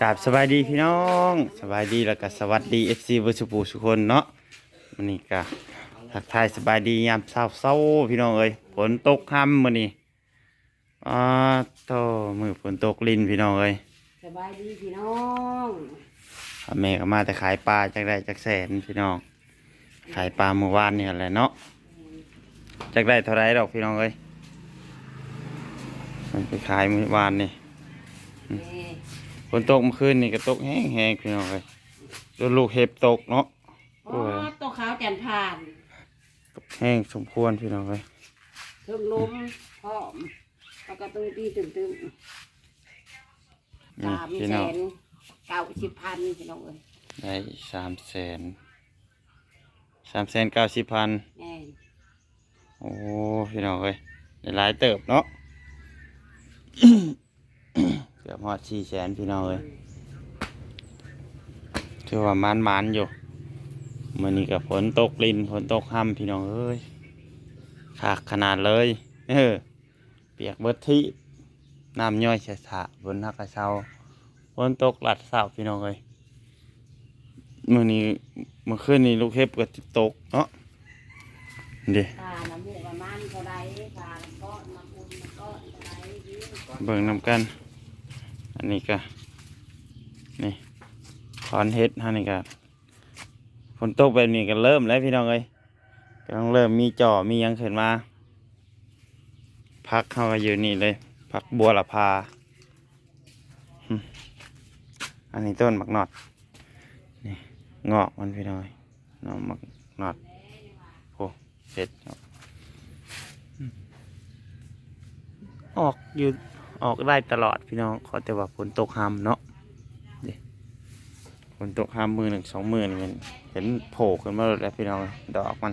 กราบสบายดีพี่น้องสบายดีแล้วก็สวัสดีเอฟซีวัชปูสุกคนเนาะมันนี้ก็ทักทายสบายดียามเช้าเช้าๆพี่น้องเอ้ยฝนตกค่ำมื้อนี้อ่าโตมือฝนตกลินพี่น้องเอ้ยสบายดีพี่น้องแม่ก็มาแต่ขายปลาจากได้จากแสนพี่น้อง ขายปลาเมื่อวานเนี่ยแหละเนาะจากได้เท่าไรดอกพี่น้องเอ้ยมันไปขายเมื่อวานนี่นี่ ฝนตกเมื่อคืนนี่ก็ตกแห้งๆพี่น้องเอ้ยจนลูกเห็บตกเนาะโอ้ตัวขาวจันทร์ผ่านตกแห้งสมควรพี่น้องเอ้ยเพิ่งล้มพร้อมปกติตีตึมตึมนี่สามพี่แสน้องนเก้าสิบพันพี่น้องเอ้ยได้สามแสนสามแสนเก้าสิบพันแน่โอ้พี่น้องเอ้ยได้หลายเติบเนาะเกือบหอดสี่แสนพี่น้องเอ้ยถือว่ามันมันๆอยู่มื่อนี้กับฝนตกลินฝนตกห้ำพี่น้องเอ้ยขากขนาดเลยเออเปียกเบิดที่น้ำย่อยเสถะบนหักกระเช้าฝนตกหลัดเสาพี่น้องเอ้ยมื่อนี้เมื่อคืนนี้ลูกเห็บก็จิตกเนาะเดี๋ตาน้ำมูกประมาณเท่าไรตาน้ำก้อนน้ำอุ่นน้ำก้อนเท่าไรดีเบิ่งนำกัน อันนี้ก็นี่ถอนเฮ็ดฮะนี่ก็ฝนตกแบบนี้ก็เริ่มแล้วพี่น้องเอ้ยกำลังเริ่มมีจ่อมียังขึ้นมาพักเข้ามาอยู่นี่เลยพักบัวละพา อันนี้ต้นมักนอดนี่งอกมันพี่น้องเอ้ยนอกมักนอดโอ้เฮ็ดเนาะอืมออกอยู่ ออกได้ตลอดพี่น้องขอแต่ว่าฝนตกหำเนาะฝนตกหำมือหนึ่งสองมือนี่มันเห็นโผล่ขึ้นมาเลยแล้วพี่น้องดอกมัน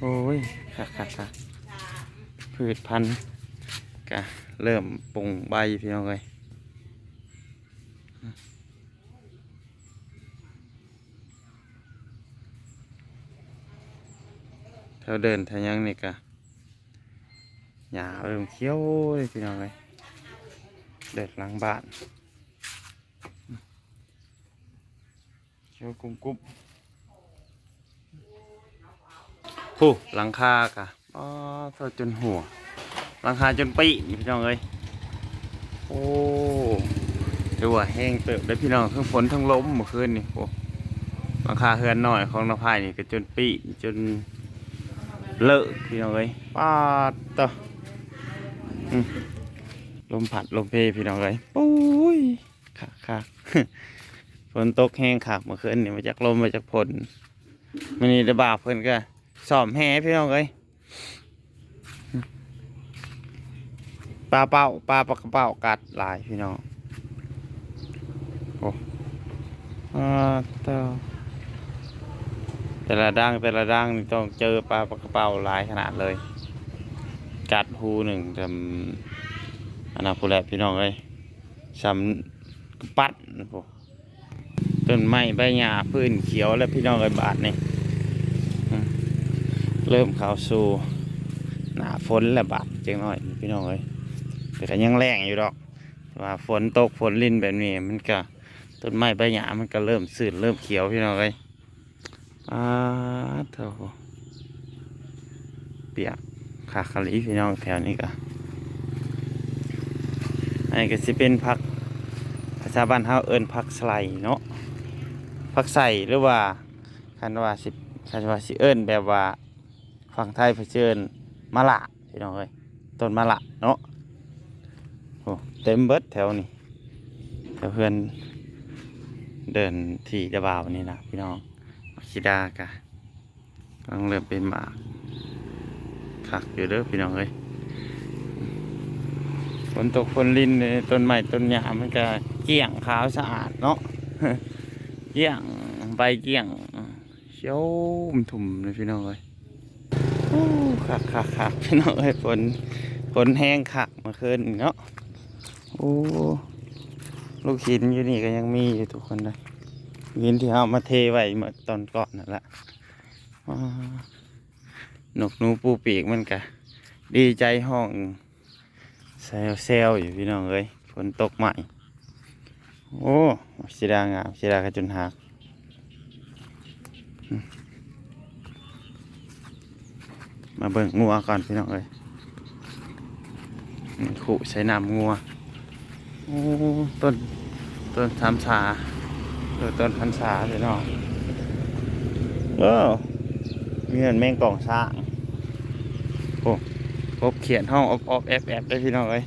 โอ้ยคักคักคักพืชพันธุ์ก็เริ่มปรุงใบพี่น้องเลย แถวเดินแถวยังนี่ก็หญ้าเริ่มเขียวเลยพี่น้องเลยเด็ดหลังบ้านเขียวกุ้มกุ้มผู้หลังคากะอ๋อเท่าจนหัวหลังคาจนปีนี่พี่น้องเอ้ยโอ้ดูว่าแห้งเติบได้พี่น้องทั้งฝนทั้งลมเมื่อคืนนี่โอ้หลังคาเฮือนหน่อยของน้าพายนี่ก็จนปีจน เลอะพี่น้องเอ้ยปาดต่อลมผัดลมเพพี่น้องเอ้ยปุ้ยคักคักฝนตกแห้งคักเมื่อคืนนี่มาจากลมมาจากฝนมันนี่ระบาดเพิ่นก็สอมแห่พี่น้องเอ้ยปลาเป้าปลาปลากระเป้ากัดหลายพี่น้องโอ้อ่าต่อ แต่ละดังแต่ละดังนี่ต้องเจอปลาปลากระเป๋าหลายขนาดเลย กัดหูหนึ่งจำอันนั้นผู้แลพี่น้องเอ้ยสำกระปัดพวกต้นไม้ใบหญ้าพื้นเขียวแล้วพี่น้องเอ้ยบาทนี่เริ่มเข้าสู่หนาฝนแล้วบาดจังน้อยพี่น้องเอ้ยแต่ก็ยังแรงอยู่ดอกว่าฝนตกฝนลินแบบนี้มันก็ต้นไม้ใบหญ้ามันก็เริ่มสื่นเริ่มเขียวพี่น้องเอ้ย อ่าเท่าเปียกขาคลีพี่น้องแถวนี้ก็อันนี้ก็สิเป็นพักภาษาบ้านเฮาเอิ้นพักสไลเนาะพักใส่หรือว่าคันว่าสิคันว่าสิเอิ้นแบบว่าฝั่งไทยเผชิญมะละพี่น้องเอ้ยต้นมะละเนาะโอ้เต็มเบิดแถวนี้แถวเพื่อนเดินที่จะบ่าวนี่นะพี่น้อง ชิดากะกำลังเริ่มเป็นหมากคักอยู่เด้อพี่น้องเอ้ยฝนตกฝนลินต้นไม้ต้นหญ้ามันก็เกลี้ยงขาวสะอาดเนาะเกลี้ยงใบเกลี้ยงเขียวอุ่มถุ่มเลยพี่น้องเอ้ยโอ้คักคักคักพี่น้องเอ้ยฝนฝนแห้งคักมื่อคืนเนาะโอ้ลูกหินอยู่นี่ก็ยังมีอยู่ทุกคนเลย หินที่เอามาเทไว้เมื่อตอนก่อนนั่นแหละนกนูปูปีกมันกะดีใจห้องเซลเซลอยู่พี่น้องเอ้ยฝนตกใหม่ โอ้สีดางามสีดากระจุนหักมมาเบิ่งงัวก่อนพี่น้องเอ้ยขู่ใช้น้ำงัว โอ้ต้นต้นสามสา เออต้นพันษาพี่น้องเออมีเงินแมงกล่องสร้างโอ้พบเขียนห้องออบออบแอบแอบได้พี่น้องเอ้ย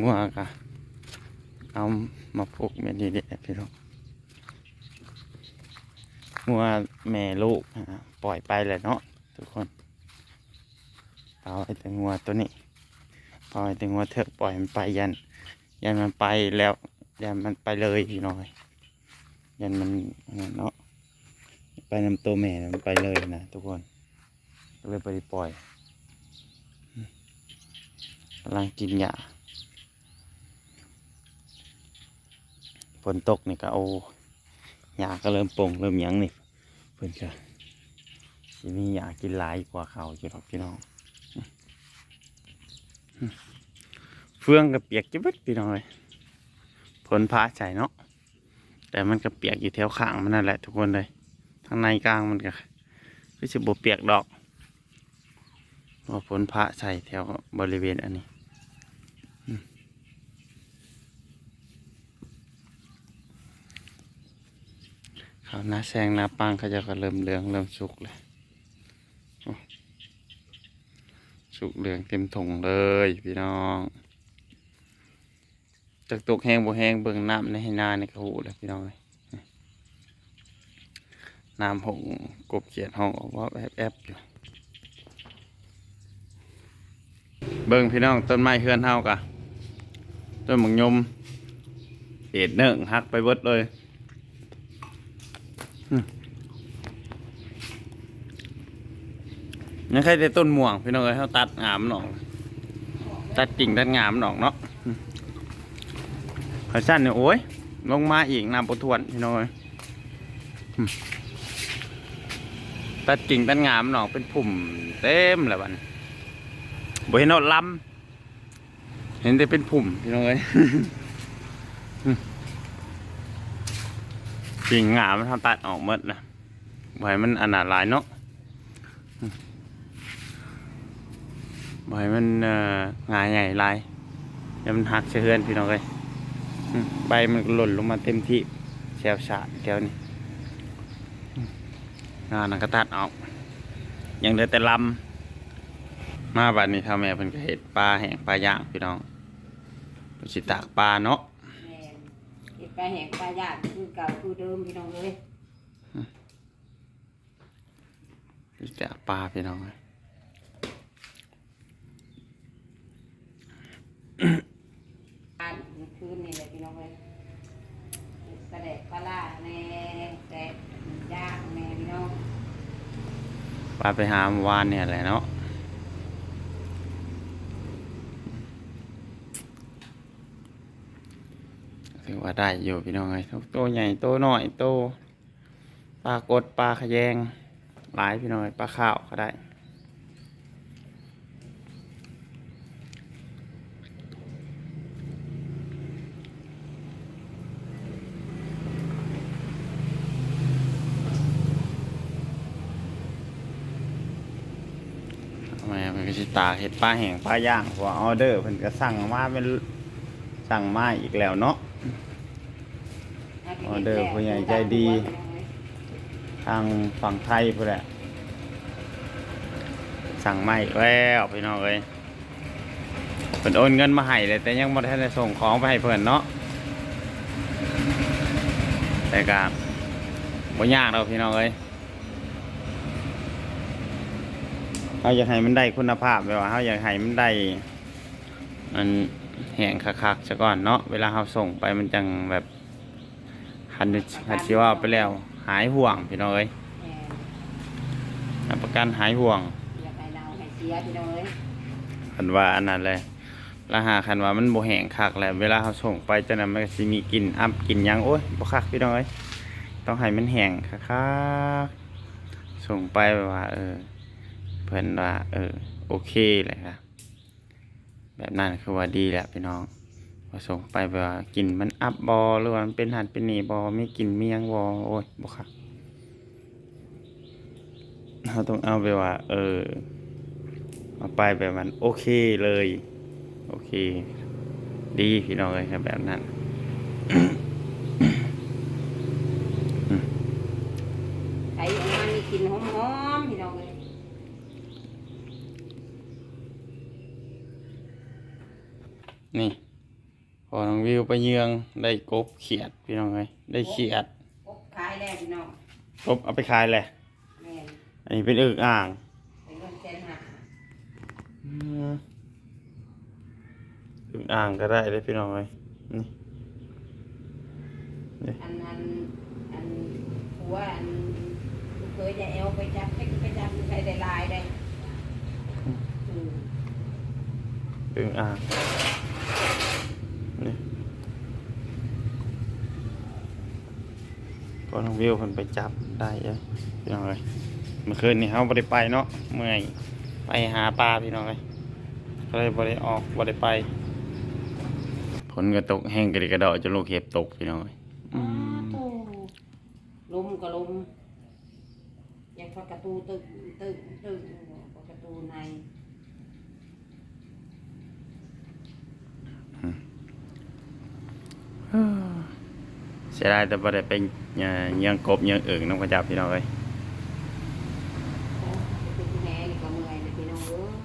งัวกะเอามาผูกเมนี่เด็ดพี่น้องงัวแม่ลูกนะปล่อยไปเลยเนาะทุกคน เอาไอ้แต่งัวตัวนี้ปล่อยแต่งัวเถอะปล่อยมันไปยัน ยันมันไปแล้วยันมันไปเลยพี่น้อยยันมันเนาะไปนำตัวแม่มันไปเลยนะทุกคนเลยไปปล่อยกำลังกินหญ้าฝนตกนี่ก็โอ้หญ้าก็เริ่มโป่งเริ่มยั้งนี่เพื่อนก็ทีนี้หญ้ากินหลายกว่าเขาอยู่หรอกพี่น้อง เฟืองก็เปียกจิบดพี่น้องเลยฝนพาใส่เนาะแต่มันก็เปียกอยู่แถวข้างมันนั่นแหละทุกคนเลยทางในกลางมันก็คือจะบเปียกดอกเพราะฝนพาใส่แถวบริเวณอันนี้ข้าวหน้าแซงหน้าปังเขาจะก็เริ่มเหลืองเริ่มสุกเลยโอ้ สุกเหลืองเต็มถุงเลยพี่น้อง จากตกแห้งบ่แห้งเบิ่งน้ำในให้นาในกระหูเลยพี่น้องน้ำหงกบเขียดห้องออกว่าแอบแอบๆอยู่เบิ่งพี่น้องต้นไม้เฮือนเฮากะต้นหมงยมเอ็ดเนิ่งหักไปเบิดเลย ยังใครได้ต้นม่วง พี่น้องเอ้ยเขาตัดงามหนองตัดกิ่งตัดงามหนองเนาะขาสั้นเนี่ยโอ้ยลงมาอีกน้ำปทวนพี่น้องเอ้ยตัดกิ่งตัดงามหนองเป็นผุ่มเต็มเลยบันบ่เห็นเอาลำเห็นแต่เป็นผุ่มพี่น้องเอ้ยกิ่งงามมันทำตัดออกหมดนะบ่ให้มันอันาถหลายเนาะ บ่ให้มันเอ่องายใหญ่หลายเดี๋ยวมันหักเชือนพี่น้องเลยอืมใบมันก็หล่นลงมาเต็มที่แถวฉาดแถวนี้อืมงานนันก็ตัดออก ยังเหลือแต่ลำมาบัดนี้ทำแม่เพิ่นก็เห็ดปลาแห้งปลาย่างพี่น้องเพิ่นสิตากปลาเนาะแม่นเห็ดปลาแห้งปลาย่างคือเก่าคือเดิมพี่น้องเลยสิตากปลาพี่น้องเอ้ย อ่านคืนนี่แหละพี่น้องเลยกระเดกปลาล่าแน่แต่ย่างแน่พี่น้องปลาไปหาเมื่อวานเนี่ยแหละเนาะถือว่าได้อยู่พี่น้องเอ้ยโตใหญ่โตน้อยโตปลากดปลาขยงหลายพี่น้อยปลาข้าวก็ได้ ทำไมมันก็สิ ตากเห็ดปลาแห้งปลาย่างเพราะว่าออเดอร์เพิ่นก็สั่งมาเป็นสั่งมาอีกแล้วเนาะออเดอร์ผู้ใหญ่ใจดี ทางฝั่งไทยพุ่นแหละสั่งมาอีกแล้วพี่น้องเอ้ยเพิ่นโอนเงินมาให้เลยแต่ยังบ่ทันได้ส่งของไปให้เพิ่นเนาะแต่ก็บ่ยากดอกพี่น้องเอ้ย เฮาอยากให้มันได้คุณภาพแบบว่าเฮาอยากให้มันได้มันแห้งคักๆซะก่อนเนาะเวลาเฮาส่งไปมันจังแบบคันคันสิว่าไปแล้ว หายห่วงพี่น้องเอ้ยแม่รับประกันหายห่วงอยากให้เราให้เสียพี่น้องเลยคันว่าอันนั้นเลยแล้วหาคันว่ามันบ่แห้งคักแหละเวลาเขาส่งไปจังนั้นมันก็สิมีกลิ่นอับกลิ่นหยังโอ้ยบ่คักพี่น้องเอ้ยต้องให้มันแห้งคักๆส่งไปแบบว่าเออเพื่อนว่า เออ โอเคเลยครับแบบนั้นคือว่าดีแหละพี่น้องพอส่งไปแบบว่ากินมันอัพบอหรือว่ามันเป็นหันเป็นหนีบอไม่กินเมียงบอโอ้ยบอค่ะเราต้องเอาไปว่า เออเอาไปแบบมันโอเคเลย โอเค ดีพี่น้องเลยครับแบบนั้นไออกมามีกลิ่นหอมๆพี่น้องเลย นี่ พอน้องวิวไปเยืองได้กบเขียดพี่น้องเลยได้เขียดกบขายแล้วพี่น้องกบเอาไปขายแหละแม่นอันนี้เป็นอึ่งอ่างเป็นเงินแสนหาอึ่งอ่างก็ได้เลยพี่น้องเลยนี่อันอันอันผัวอันลูกเคยจะเอวไปจับไปไปจับใครได้ลายได้อืม อึ่งอ่างนี่พอน้องวิวคนไปจับได้เลยพี่น้องเลยเมื่อคืนนี้เขาบ่ได้ไปเนาะเมื่อยไปหาปลาพี่น้องเลยก็เลยบ่ได้ออกบ่ได้ไปฝนก็ตกแห้งกระดิกกระดอจนลูกเห็บตกพี่น้องเลยอืมโอ้ลมก็ลมอยากพักกระตูตึกตึกตึกพักกระตูใน เสียดายแต่บ่ได้ไปเอ่อเยืองกบเยืองอึ่งน้องกระจับพี่น้องเลยโอ้เป็นแหนี่ก็เมื่อยเลยพี่น้อง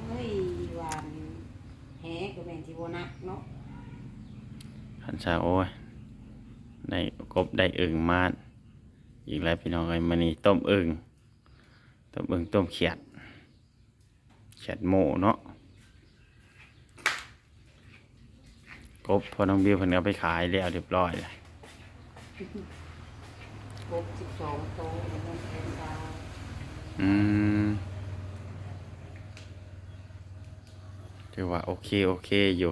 เอ้ยว่ามันแหก็แม่นที่โบนักเนาะขันชาโอ้ยได้กบได้อึ่งมาอีกแล้วพี่น้องเลยมันนี่ต้มอึ่งต้มอึ่งต้มเขียดเขียดโมเนาะกบพอน้องบิวเพิ่นเอาไปขายแล้วเรียบร้อยเลย ครบสิบสองโตแล้วมันเป็นดาวอืมถือว่าโอเคโอเคอยู่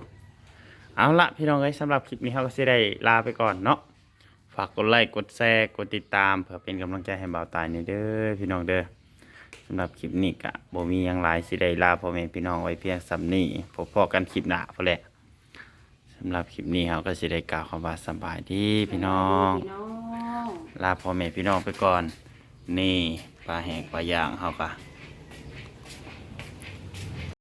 เอาละพี่น้องเอ้ยสำหรับคลิปนี้เราก็จะได้ลาไปก่อนเนาะฝากกดไลค์กดแชร์กดติดตามเพื่อเป็นกำลังใจให้บ่าวตายนี่เด้อพี่น้องเด้อสำหรับคลิปนี้กะบ่มีหยังหลายสิได้ลาพ่อแม่พี่น้องไว้เพียงสำนี้พบพอกันคลิปหน้าพอแหละ สำหรับคลิปนี้เราก็สิได้กล่าวคำว่าสำบายดีพี่น้อง พี่น้อง ลาพ่อแม่พี่น้องไปก่อน นี่ปลาแหงปลาย่างเฮากะ